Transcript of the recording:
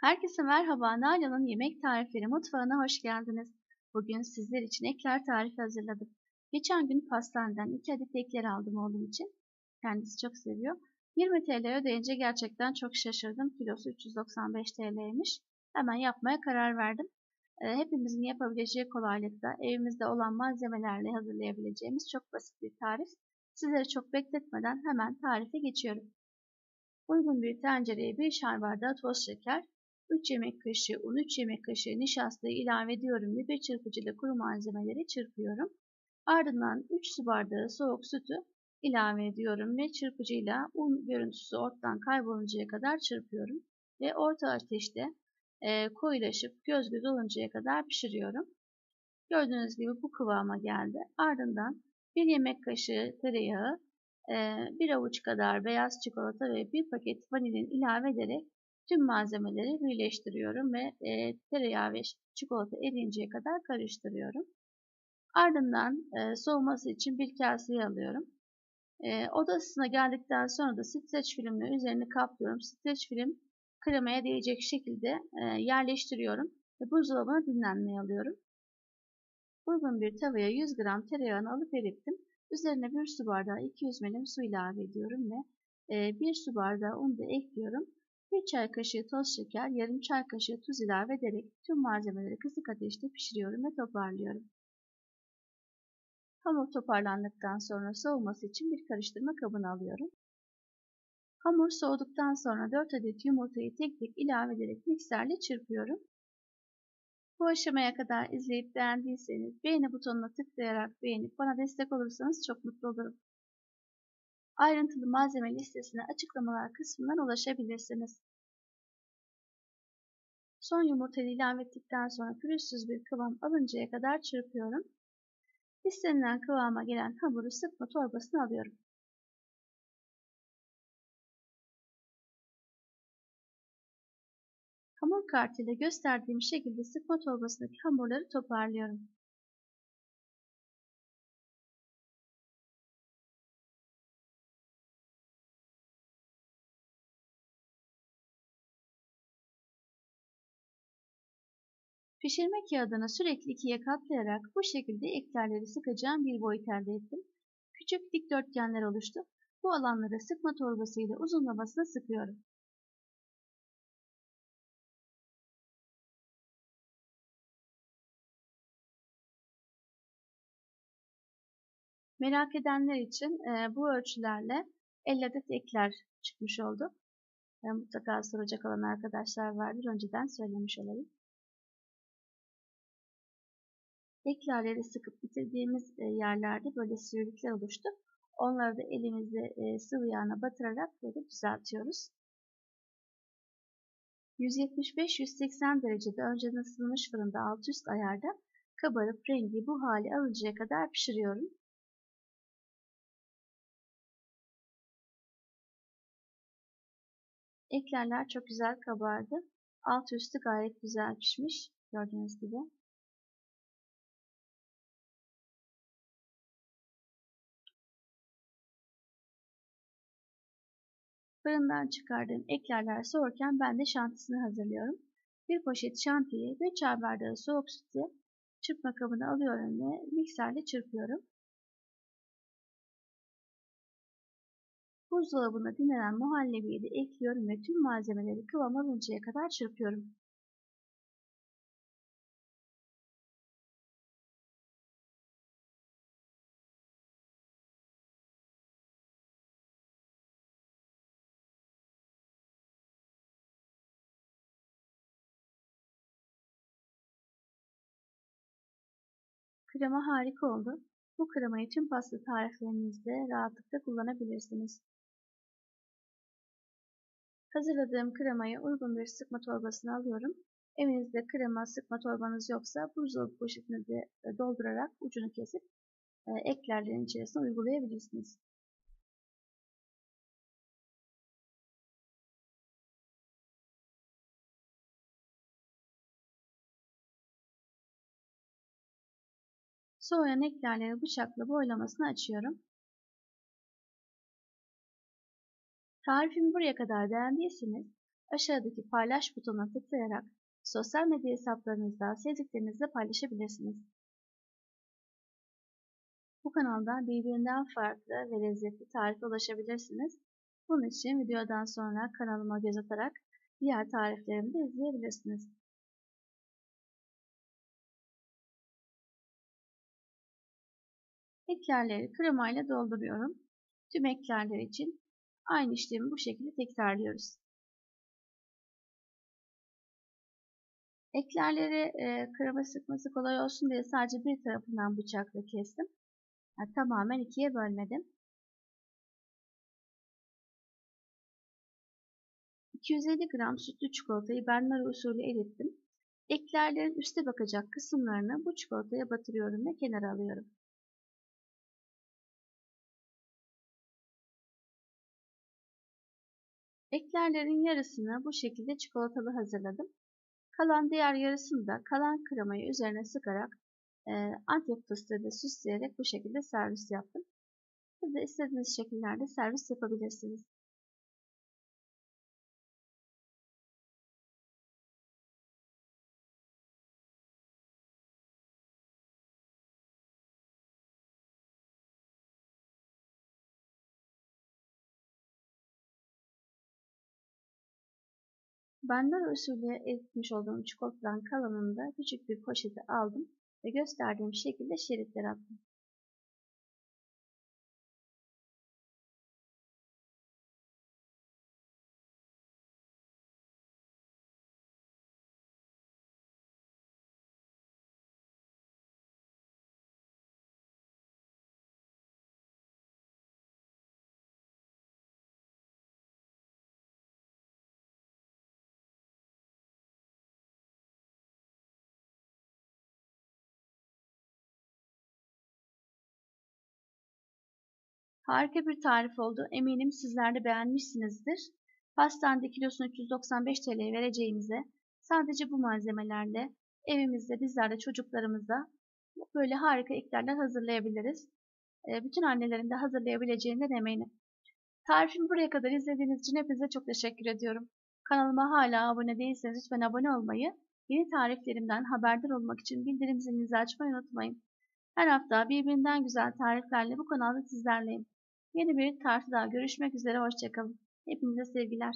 Herkese merhaba, Nalan'ın yemek tarifleri mutfağına hoş geldiniz. Bugün sizler için ekler tarifi hazırladım. Geçen gün pastaneden 2 adet ekler aldım oğlum için. Kendisi çok seviyor. 20 TL ödeyince gerçekten çok şaşırdım. Kilosu 395 TL'ymiş. Hemen yapmaya karar verdim. Ee, hepimizin yapabileceği kolaylıkta evimizde olan malzemelerle hazırlayabileceğimiz çok basit bir tarif. Sizleri çok bekletmeden hemen tarife geçiyorum. Uygun bir tencereye bir çay bardağı toz şeker, 3 yemek kaşığı un, 3 yemek kaşığı nişastayı ilave ediyorum ve bir çırpıcıyla kuru malzemeleri çırpıyorum. Ardından 3 su bardağı soğuk sütü ilave ediyorum ve çırpıcıyla un görüntüsü ortadan kayboluncaya kadar çırpıyorum ve orta ateşte e, koyulaşıp göz göz oluncaya kadar pişiriyorum. Gördüğünüz gibi bu kıvama geldi. Ardından 1 yemek kaşığı tereyağı, e, bir avuç kadar beyaz çikolata ve bir paket vanilin ilave ederek Tüm malzemeleri birleştiriyorum ve e, tereyağı ve çikolata erinceye kadar karıştırıyorum. Ardından e, soğuması için bir kaseye alıyorum. E, odasına geldikten sonra da streç filmle üzerini kaplıyorum. Streç film kremaya değecek şekilde e, yerleştiriyorum ve buzdolabına dinlenmeye alıyorum. Uygun bir tavaya 100 gram tereyağını alıp erittim. Üzerine bir su bardağı 200 ml su ilave ediyorum ve e, bir su bardağı un da ekliyorum. 1 çay kaşığı toz şeker, yarım çay kaşığı tuz ilave ederek tüm malzemeleri kısık ateşte pişiriyorum ve toparlıyorum. Hamur toparlandıktan sonra soğuması için bir karıştırma kabına alıyorum. Hamur soğuduktan sonra 4 adet yumurtayı tek tek ilave ederek mikserle çırpıyorum. Bu aşamaya kadar izleyip beğendiyseniz beğeni butonuna tıklayarak beğenip bana destek olursanız çok mutlu olurum. Ayrıntılı malzeme listesine açıklamalar kısmından ulaşabilirsiniz. Son yumurtayı ilave ettikten sonra pürüzsüz bir kıvam alıncaya kadar çırpıyorum. İstenilen kıvama gelen hamuru sıkma torbasına alıyorum. Hamur kartıyla gösterdiğim şekilde sıkma torbasındaki hamurları toparlıyorum. Pişirme kağıdını sürekli ikiye katlayarak bu şekilde eklerleri sıkacağım bir boyut elde ettim. Küçük dikdörtgenler oluştu. Bu alanları sıkma torbasıyla uzunlamasına sıkıyorum. Merak edenler için e, bu ölçülerle 50 adet ekler çıkmış oldu. E, mutlaka soracak olan arkadaşlar vardır. Önceden söylemiş olayım. Eklerleri sıkıp bitirdiğimiz e, yerlerde böyle sivrilikler oluştu. Onları da elimizle e, sıvı yağına batırarak böyle düzeltiyoruz. 175-180 derecede önceden ısınmış fırında alt üst ayarda kabarıp rengi bu hale alıncaya kadar pişiriyorum. Eklerler çok güzel kabardı. Alt üstü gayet güzel pişmiş. Gördüğünüz gibi. Fırından çıkardığım eklerler soğurken ben de şantisini hazırlıyorum. Bir poşet şantiyi ve çay bardağı soğuk sütü çırpma kabına alıyorum ve mikserle çırpıyorum. Buzdolabına dinlenen muhallebiyi de ekliyorum ve tüm malzemeleri kıvam alıncaya kadar çırpıyorum. Krema harika oldu. Bu kremayı tüm pasta tariflerinizde rahatlıkla kullanabilirsiniz. Hazırladığım kremayı uygun bir sıkma torbasına alıyorum. Evinizde krema sıkma torbanız yoksa buzdolabı poşetine de doldurarak ucunu kesip e, eklerlerin içerisine uygulayabilirsiniz. Soğuyan eklerleri bıçakla boylamasını açıyorum. Tarifimi buraya kadar beğendiyseniz aşağıdaki paylaş butonuna tıklayarak sosyal medya hesaplarınızda sevdiklerinizle paylaşabilirsiniz. Bu kanalda birbirinden farklı ve lezzetli tarife ulaşabilirsiniz. Bunun için videodan sonra kanalıma göz atarak diğer tariflerimi de izleyebilirsiniz. Eklerleri kremayla dolduruyorum. Tüm eklerler için aynı işlemi bu şekilde tekrarlıyoruz. Eklerleri e, krema sıkması kolay olsun diye sadece bir tarafından bıçakla kestim. Yani tamamen ikiye bölmedim. 250 gram sütlü çikolatayı benmari usulü erittim. Eklerlerin üste bakacak kısımlarını bu çikolataya batırıyorum ve kenara alıyorum. Eklerlerin yarısını bu şekilde çikolatalı hazırladım. Kalan diğer yarısını da kalan kremayı üzerine sıkarak e, antep fıstığı da süsleyerek bu şekilde servis yaptım. Siz de istediğiniz şekillerde servis yapabilirsiniz. Benler usulü eritmiş olduğum çikolatadan kalanını da küçük bir poşete aldım ve gösterdiğim şekilde şeritler attım. Harika bir tarif oldu. Eminim sizler de beğenmişsinizdir. Pastanede kilosunu 395 TL vereceğimize sadece bu malzemelerle evimizde bizler de çocuklarımıza böyle harika eklerler hazırlayabiliriz. Ee, bütün annelerin de hazırlayabileceğinden eminim. Tarifimi buraya kadar izlediğiniz için hepinize çok teşekkür ediyorum. Kanalıma hala abone değilseniz lütfen abone olmayı, yeni tariflerimden haberdar olmak için bildirim zilinizi açmayı unutmayın. Her hafta birbirinden güzel tariflerle bu kanalda sizlerleyim. Yeni bir tartıda görüşmek üzere. Hoşçakalın. Hepinize sevgiler.